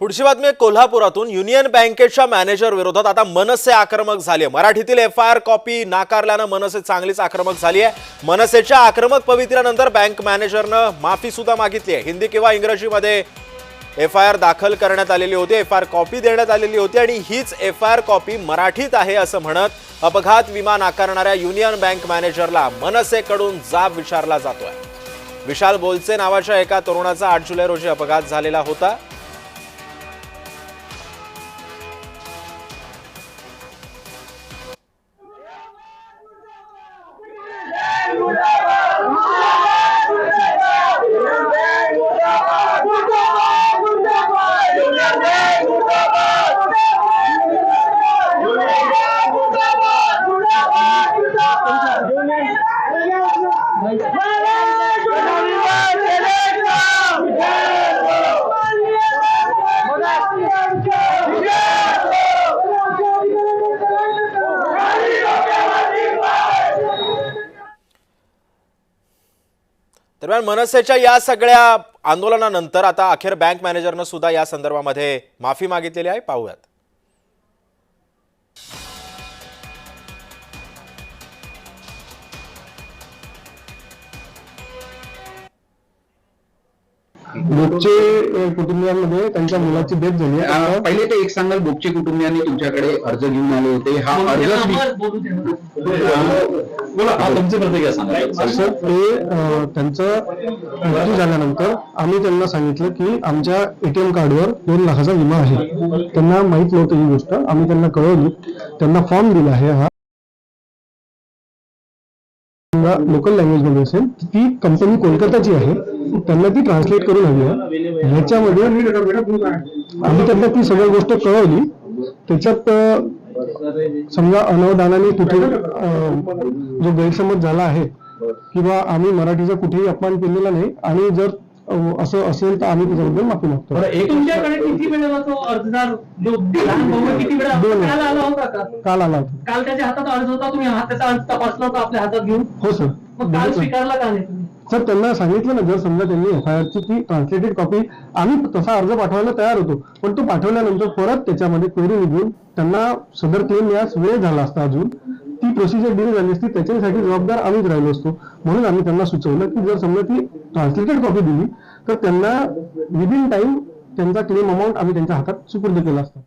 पुढची बातमी कोल्हापुरातून युनियन बँकेच्या मॅनेजर विरोधात आता मनसे आक्रमक झाली आहे. मराठीतील एफ आय आर कॉपी नाकारल्यानं मनसे चांगलीच आक्रमक झाली आहे. मनसेच्या आक्रमक पवित्र्यानंतर बँक मॅनेजरनं माफी सुद्धा मागितली आहे. हिंदी किंवा इंग्रजीमध्ये एफ आय आर दाखल करण्यात आलेली होती एफ आय आर कॉपी देण्यात आलेली होती आणि हीच एफ आय आर कॉपी मराठीत आहे असं म्हणत अपघात विमा नाकारणाऱ्या युनियन बँक मॅनेजरला मनसेकडून जाब विचारला जातोय. विशाल बोलचे नावाच्या एका तरुणाचा आठ जुलै रोजी अपघात झालेला होता. दरम्यान मनसेच्या या सगळ्या आंदोलनानंतर आता अखेर बँक मॅनेजरनं सुद्धा या संदर्भामध्ये माफी मागितलेली आहे. पाहूयात. बोगचे अ, कुटुंबियांमध्ये त्यांच्या मुलाची डेथ झाली आहे. पहिले ते एक सांगाल बोगचे कुटुंबियांनी तुमच्याकडे अर्ज घेऊन आले होते. हा अर्ज स्वी- बोला हा तुमची प्रतिक्रिया सांगा. असं ते अ, त्यांचं मृत्यू झाल्यानंतर आम्ही त्यांना सांगितलं की आमच्या एटीएम कार्डवर दोन लाखाचा विमा आहे. त्यांना माहीत नव्हतं ही गोष्ट. आम्ही त्यांना कळवली. त्यांना फॉर्म दिला आहे हा. लोकल लँग्वेजमध्ये असेल. ती कंपनी कोलकाताची आहे. त्यांना ती ट्रान्सलेट करून हवी आहे. ह्याच्यामध्ये आम्ही त्यांना ती सगळी गोष्ट कळवली. त्याच्यात समजा अनवधानाने कुठे जो गैरसमज झाला आहे किंवा आम्ही मराठीचा कुठेही अपमान केलेला नाही आणि जर असं असेल तर आम्ही त्याच्याबद्दल माफी मागतो. एक तुमच्याकडे किती वेळेला तो अर्जदार? जो लहान भाऊ आहे, किती वेळा दोन. काल आला होता का? काल आला होता. काल त्याच्या हातात अर्ज होता तुम्ही हात त्याचा अर्ज तपासला होता आपल्या हातात घेऊन? हो सर. मग काल स्वीकारला का नाही तुम्ही? सर त्यांना सांगितलं ना जर समजा त्यांनी एफ आय ची ती ट्रान्सलेटेड कॉपी आम्ही तसा अर्ज पाठवायला तयार होतो. पण तो पाठवल्यानंतर परत त्याच्यामध्ये क्वेरी निघून त्यांना सदर क्लेम यास वेळ झाला असता अजून. ती प्रोसिजर डील झाली असती त्याच्यासाठी जबाबदार आम्हीच राहिलो असतो. म्हणून आम्ही त्यांना सुचवलं की जर समजा ती ट्रान्सलेटेड कॉपी दिली तर त्यांना विदिन टाइम त्यांचा क्लेम अमाऊंट आम्ही त्यांच्या हातात सुपूर्द केला असता.